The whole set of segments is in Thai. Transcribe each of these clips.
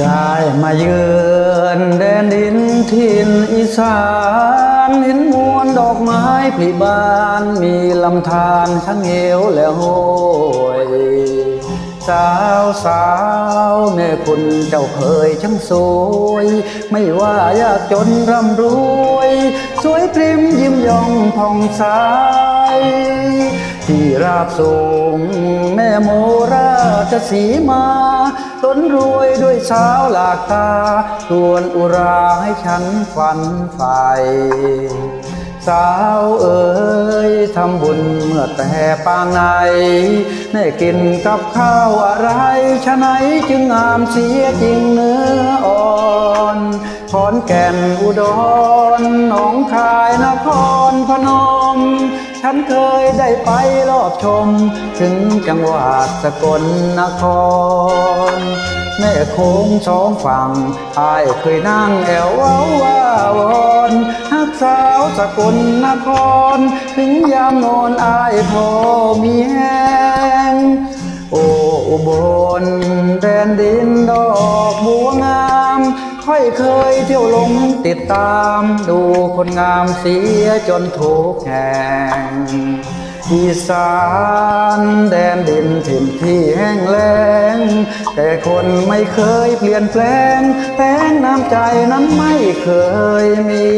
ได้มาเยือนแดนดินถิ่นอีสานเห็นมวลดอกไม้ผลิบานมีลำธารช่างเหวและโหยสาวสาวแม่คุณเจ้าเคยช่างสวย ไม่ว่ายากจนร่ำรวย สวยพริมยิ้มย่องผ่องใส ที่ราบสูงแม่โมราชสีมาต้นรวยด้วยสาวหลากตาทวนอุราให้ฉันฝันใฝ่สาวเอ๋ยทำบุญเมื่อแต่ปางไหนได้กินกับข้าวอะไรฉะไหนจึงงามเสียจริงเนื้ออ่อนขอนแก่นอุดรหนองคายนครพนม ฉันเคยได้ไปรอบชม ถึงจังหวัดสกลนคร แม่โค้งสองฝั่งอายเคยนั่งแอวว้าว่าวอนฮักสาวสกลนคร ถึงยามนอนอายพอมีแหงโอ้บลแดนดินดอกบัวงาม ค่อยเคยเที่ยวหลงติดตามดูคนงามเสียจนทุกแห่งอีสานแดนดินถิ่นที่แห้งแล้ง แต่คนไม่เคยเปลี่ยนแปลงแปลงน้ำใจนั้นไม่เคยมี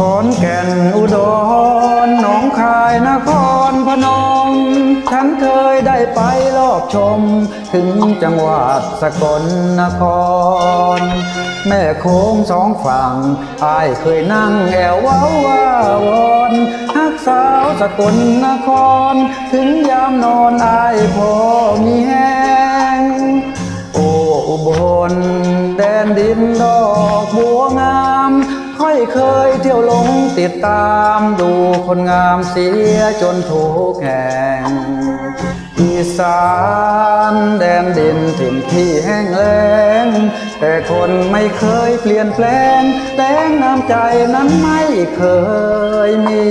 ขอนแก่นอุดรหนองคายนครพนมฉันเคยได้ไปรอบชม ถึงจังหวัดสกลนคร แม่โค้งสองฝั่งอายเคยนั่งแอวว้าวว่าวอนฮักสาวสกลนคร ถึงยามนอนอายพอมีแห้งโอ้อุบลแดนดินดอกบัวงาม เคยเที่ยวหลงติดตามดูคนงามเสียจนถูกแห่งอีสานแดนดินถิ่นที่แห้งแล้ง แต่คนไม่เคยเปลี่ยนแปลงแต่งน้ำใจนั้นไม่เคยมี